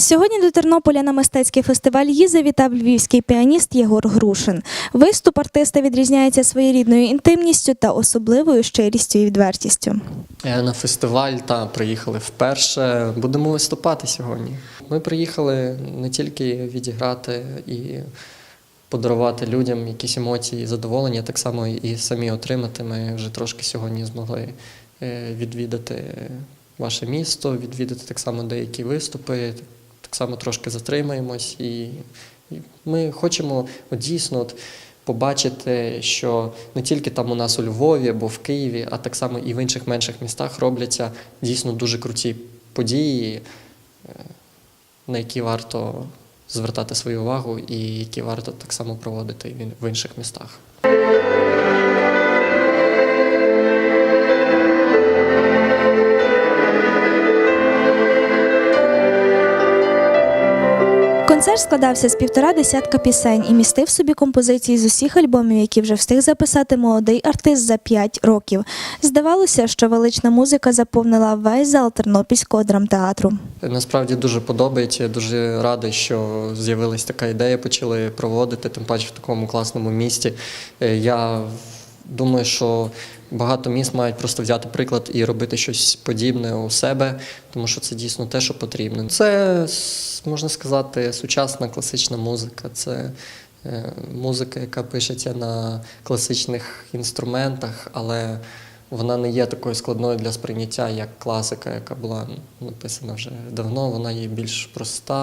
Сьогодні до Тернополя на мистецький фестиваль «Ї» завітав львівський піаніст Єгор Грушин. Виступ артиста відрізняється своєрідною інтимністю та особливою щирістю і відвертістю. Е, На фестиваль та приїхали вперше. Будемо виступати сьогодні. Ми приїхали не тільки відіграти і подарувати людям якісь емоції і задоволення, так само і самі отримати. Ми вже трошки сьогодні змогли е, відвідати ваше місто, відвідати так само деякі виступи, так само трошки затримаємось. І, і ми хочемо от дійсно. От, побачити, що не тільки там у нас у Львові або в Києві, а так само і в інших менших містах робляться дійсно дуже круті події, е, на які варто звертати свою увагу і які варто так само проводити в інших містах. Концерт складався з півтора десятка пісень і містив собі композиції з усіх альбомів, які вже встиг записати молодий артист за п'ять років. Здавалося, що велична музика заповнила весь зал Тернопільського драмтеатру. Насправді дуже подобається. Дуже радий, що з'явилась така ідея, почали проводити, тим паче в такому класному місті. Е, Я думаю, що багато міст мають просто взяти приклад і робити щось подібне у себе, тому що це дійсно те, що потрібно. Це можна сказати сучасна класична музика. Це е, музика, яка пишеться на класичних інструментах, але вона не є такою складною для сприйняття, як класика, яка була написана вже давно. Вона є більш проста.